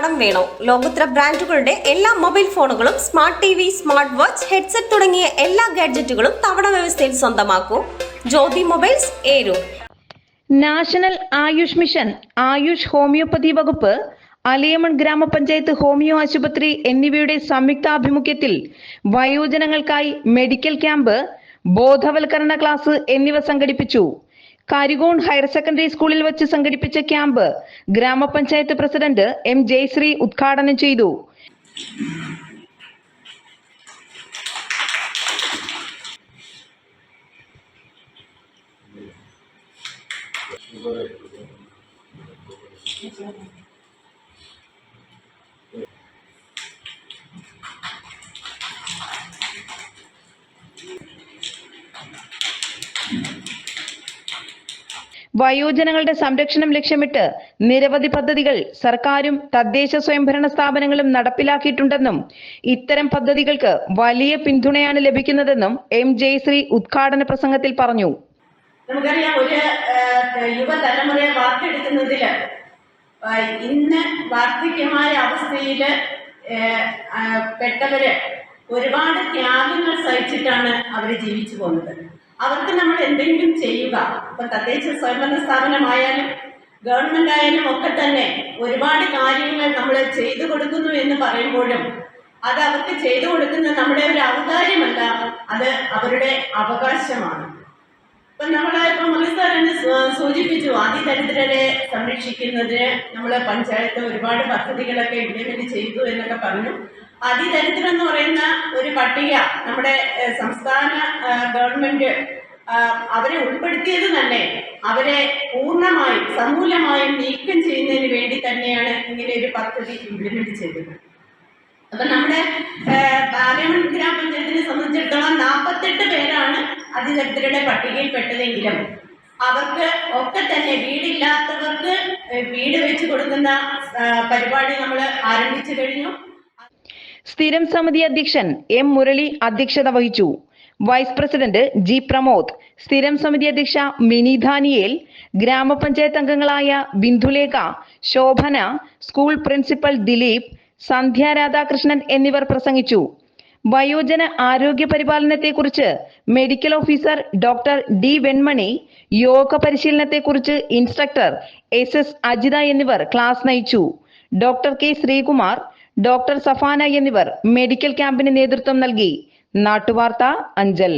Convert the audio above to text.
കടം വേണോ? ലോകോത്തര ബ്രാൻഡുകളുടെ എല്ലാ മൊബൈൽ ഫോണുകളും smart T V smart watch headset തുടങ്ങിയ എല്ലാ ഗാഡ്ജറ്റുകളും തവണ വ്യവസ്ഥയിൽ സ്വന്തമാക്കൂ. Jyothi mobiles ഏരു national AYUSH mission AYUSH homoeopathy വകുപ്പ് അലിയമൺ ഗ്രാമപഞ്ചായത്ത് ഹോമിയോ ആശുപത്രി എന്നിവയുടെ സംയുക്താഭിമുഖ്യത്തിൽ വയോജനങ്ങൾക്കായി മെഡിക്കൽ ക്യാമ്പ് ബോധവൽക്കരണ ക്ലാസ് എന്നിവ സംഘടിപ്പിച്ചു. കരികോൺ ഹയർ സെക്കൻഡറി സ്കൂളിൽ വെച്ച് സംഘടിപ്പിച്ച ക്യാമ്പ് ഗ്രാമപഞ്ചായത്ത് പ്രസിഡന്റ് എം ജയശ്രീ ഉദ്ഘാടനം ചെയ്തു. വയോജനങ്ങളുടെ സംരക്ഷണം ലക്ഷ്യമിട്ട് നിരവധി പദ്ധതികൾ സർക്കാരും തദ്ദേശ സ്വയംഭരണ സ്ഥാപനങ്ങളും നടപ്പിലാക്കിയിട്ടുണ്ടെന്നും ഇത്തരം പദ്ധതികൾക്ക് വലിയ പിന്തുണയാണ് ലഭിക്കുന്നതെന്നും എം ജയശ്രീ ഉദ്ഘാടന പ്രസംഗത്തിൽ പറഞ്ഞു. നമുക്കറിയാം ഒരു യുവതലമുറയെ വാർത്തെടുക്കുന്നതിൽ ഇന്ന് വാർദ്ധക്യമായ അവസ്ഥയിൽ പെട്ടവര് ഒരുപാട് ത്യാഗങ്ങൾ സഹിച്ചിട്ടാണ് അവർ ജീവിച്ചു പോകുന്നത്. അവർക്ക് നമ്മൾ എന്തെങ്കിലും ചെയ്യുക. ഇപ്പൊ തദ്ദേശ സ്വയംഭരണ സ്ഥാപനമായാലും ഗവൺമെന്റ് ആയാലും ഒക്കെ തന്നെ ഒരുപാട് കാര്യങ്ങൾ നമ്മൾ ചെയ്തു കൊടുക്കുന്നു എന്ന് പറയുമ്പോഴും അത് അവർക്ക് ചെയ്തു കൊടുക്കുന്ന നമ്മുടെ ഒരു ഔദാര്യമല്ല അത് അവരുടെ അവകാശമാണ്. ഇപ്പൊ നമ്മളെ ഇപ്പൊ സൂ- സൂചിപ്പിച്ചു അതിദരിദ്രരെ സംരക്ഷിക്കുന്നതിന് നമ്മളെ പഞ്ചായത്ത് ഒരുപാട് പദ്ധതികളൊക്കെ ഇംപ്ലിമെന്റ് ചെയ്തു എന്നൊക്കെ പറഞ്ഞു. അതിദരിദ്രം എന്ന് പറയുന്ന ഒരു പട്ടിക നമ്മുടെ സംസ്ഥാന ഗവൺമെന്റ് അവരെ ഉൾപ്പെടുത്തിയത് തന്നെ അവരെ പൂർണമായും സമൂലമായും നീക്കം ചെയ്യുന്നതിന് വേണ്ടി തന്നെയാണ് ഇങ്ങനെ ഒരു പദ്ധതി ഇംപ്ലിമെന്റ് ചെയ്തത്. അപ്പൊ നമ്മുടെ പാർലമെന്റ് ഗ്രാമപഞ്ചായത്തിനെ സംബന്ധിച്ചിടത്തോളം നാൽപ്പത്തെട്ട് പേരാണ് അതിദരിദ്രരുടെ പട്ടികയിൽപ്പെട്ടതെങ്കിലും അവർക്ക് ഒക്കെ തന്നെ വീടില്ലാത്തവർക്ക് വീട് വെച്ച് കൊടുക്കുന്ന പരിപാടി നമ്മൾ ആരംഭിച്ചു കഴിഞ്ഞു. സ്ഥിരം സമിതി അധ്യക്ഷൻ എം മുരളി അധ്യക്ഷത വഹിച്ചു. വൈസ് പ്രസിഡന്റ് ജി പ്രമോദ് സ്ഥിരം സമിതി അധ്യക്ഷ മിനി ധാനിയേൽ ഗ്രാമപഞ്ചായത്ത് അംഗങ്ങളായ ബിന്ദുലേഖ ശോഭന സ്കൂൾ പ്രിൻസിപ്പൽ ദിലീപ് സന്ധ്യ രാധാകൃഷ്ണൻ എന്നിവർ പ്രസംഗിച്ചു. വയോജന ആരോഗ്യ പരിപാലനത്തെക്കുറിച്ച് medical officer doctor D Venmani yoga പരിശീലനത്തെക്കുറിച്ച് instructor S S Ajitha എന്നിവർ ക്ലാസ് നയിച്ചു. Doctor K Sreekumar doctor Safana എന്നിവർ മെഡിക്കൽ ക്യാമ്പിന് നേതൃത്വം നൽകി. നാട്ടുവാർത്ത അഞ്ചൽ.